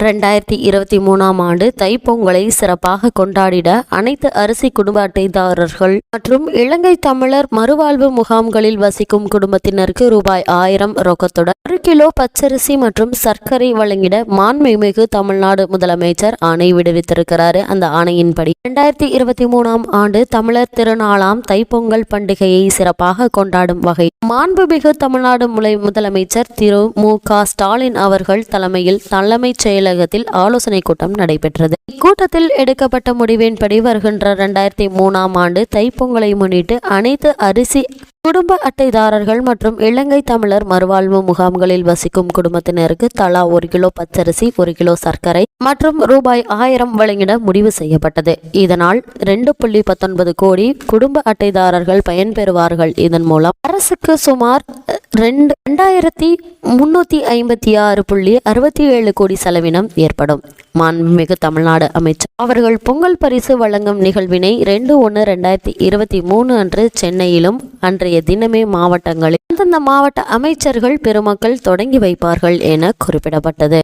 ரெண்டாயிரத்தி இருபத்தி மூணாம் ஆண்டு தைப்பொங்கலை சிறப்பாக கொண்டாடிட அனைத்து அரிசி குடும்ப அட்டைதாரர்கள் மற்றும் இலங்கை தமிழர் மறுவாழ்வு முகாம்களில் வசிக்கும் குடும்பத்தினருக்கு ரூபாய் ஆயிரம் ரொக்கத்துடன் ஒரு கிலோ பச்சரிசி மற்றும் சர்க்கரை வழங்கிட மாண்புமிகு தமிழ்நாடு முதலமைச்சர் ஆணை விடுவித்திருக்கிறாரு. அந்த ஆணையின்படி ரெண்டாயிரத்தி இருபத்தி மூணாம் ஆண்டு தமிழர் திருநாளாம் தைப்பொங்கல் பண்டிகையை சிறப்பாக கொண்டாடும் வகை மாண்புமிகு தமிழ்நாடு முலை முதலமைச்சர் திரு மு க ஸ்டாலின் அவர்கள் தலைமையில் தலைமைச் அலுவலகத்தில் ஆலோசனை கூட்டம் நடைபெற்றது. இக்கூட்டத்தில் எடுக்கப்பட்ட முடிவின்படி வருகின்ற இரண்டாயிரத்தி மூணாம் ஆண்டு தைப்பொங்கலை முன்னிட்டு அனைத்து அரிசி குடும்ப அட்டைதாரர்கள் மற்றும் இலங்கை தமிழர் மறுவாழ்வு முகாம்களில் வசிக்கும் குடும்பத்தினருக்கு தலா ஒரு கிலோ பச்சரிசி ஒரு கிலோ சர்க்கரை மற்றும் ரூபாய் ஆயிரம் வழங்கிட முடிவு செய்யப்பட்டது. இதனால் ரெண்டு புள்ளி பத்தொன்பது கோடி குடும்ப அட்டைதாரர்கள் பயன்பெறுவார்கள் இதன் மூலம் அரசுக்கு சுமார் ரெண்டு ரெண்டாயிரத்தி முன்னூத்தி ஐம்பத்தி ஆறு புள்ளி அறுபத்தி ஏழு கோடி செலவினம் ஏற்படும். மாண்புமிகு தமிழ்நாடு அமைச்சர் அவர்கள் பொங்கல் பரிசு வழங்கும் நிகழ்வினை ரெண்டு ஒன்று ரெண்டாயிரத்தி இருபத்தி மூணு அன்று சென்னையிலும் அன்றைய தினமே மாவட்டங்களில் அந்தந்த மாவட்ட அமைச்சர்கள் பெருமக்கள் தொடங்கி வைப்பார்கள் என குறிப்பிடப்பட்டது.